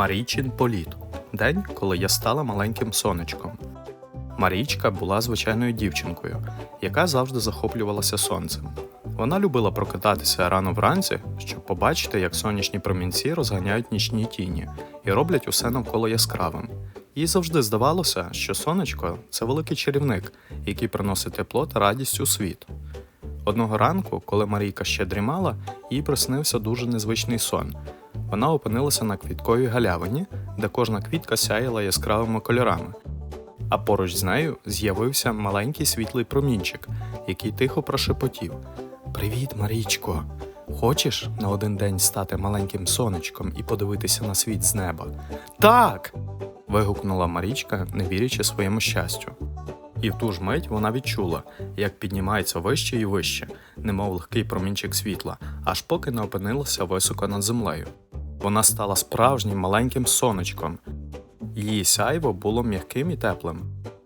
Марійчин політ день, коли я стала маленьким сонечком. Марічка була звичайною дівчинкою, яка завжди захоплювалася сонцем. Вона любила прокидатися рано вранці, щоб побачити, як сонячні промінці розганяють нічні тіні і роблять усе навколо яскравим. Їй завжди здавалося, що сонечко це великий чарівник, який приносить тепло та радість у світ. Одного ранку, коли Марійка ще дрімала, їй приснився дуже незвичний сон. Вона опинилася на квітковій галявині, де кожна квітка сяяла яскравими кольорами. А поруч з нею з'явився маленький світлий промінчик, який тихо прошепотів: Привіт, Марічко! Хочеш на один день стати маленьким сонечком і подивитися на світ з неба? Так. вигукнула Марічка, не вірячи своєму щастю. І в ту ж мить вона відчула, як піднімається вище і вище, немов легкий промінчик світла, аж поки не опинилася високо над землею. Вона стала справжнім маленьким сонечком. Її сяйво було м'яким і теплим,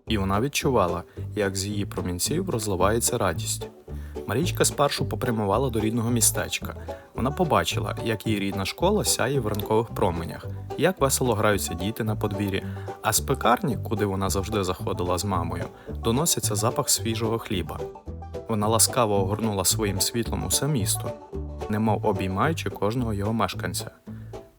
і вона відчувала, як з її промінців розливається радість. Марічка спершу попрямувала до рідного містечка. Вона побачила, як її рідна школа сяє в ранкових променях, як весело граються діти на подвір'ї, а з пекарні, куди вона завжди заходила з мамою, доноситься запах свіжого хліба. Вона ласкаво огорнула своїм світлом усе місто, немов обіймаючи кожного його мешканця.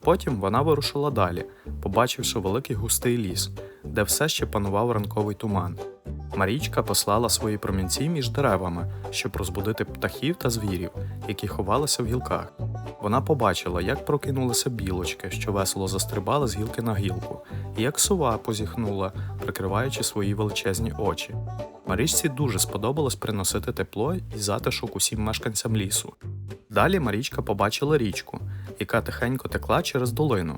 Потім вона вирушила далі, побачивши великий густий ліс, де все ще панував ранковий туман. Марічка послала свої промінці між деревами, щоб розбудити птахів та звірів, які ховалися в гілках. Вона побачила, як прокинулися білочки, що весело застрибали з гілки на гілку, і як сова позіхнула, прикриваючи свої величезні очі. Марічці дуже сподобалось приносити тепло і затишок усім мешканцям лісу. Далі Марічка побачила річку, яка тихенько текла через долину.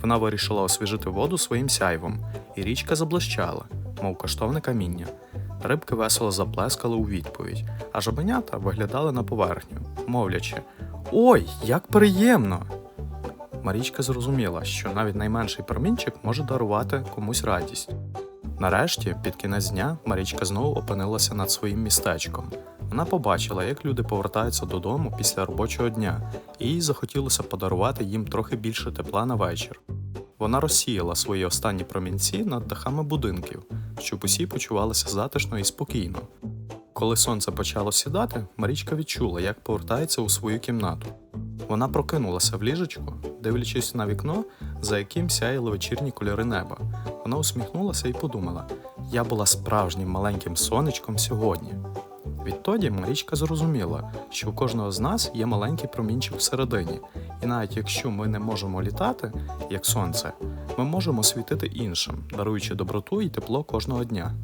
Вона вирішила освіжити воду своїм сяйвом, і річка заблищала, мов коштовне каміння. Рибки весело заплескали у відповідь, а жабенята виглядали на поверхню, мовлячи Ой, як приємно! Марічка зрозуміла, що навіть найменший промінчик може дарувати комусь радість. Нарешті, під кінець дня, Марічка знову опинилася над своїм містечком. Вона побачила, як люди повертаються додому після робочого дня, і їй захотілося подарувати їм трохи більше тепла на вечір. Вона розсіяла свої останні промінці над дахами будинків, щоб усі почувалися затишно і спокійно. Коли сонце почало сідати, Марічка відчула, як повертається у свою кімнату. Вона прокинулася в ліжечку, дивлячись на вікно, за яким сяяли вечірні кольори неба. Вона усміхнулася і подумала: я була справжнім маленьким сонечком сьогодні. Відтоді Марічка зрозуміла, що у кожного з нас є маленький промінчик всередині, і навіть якщо ми не можемо літати, як сонце, ми можемо світити іншим, даруючи доброту і тепло кожного дня.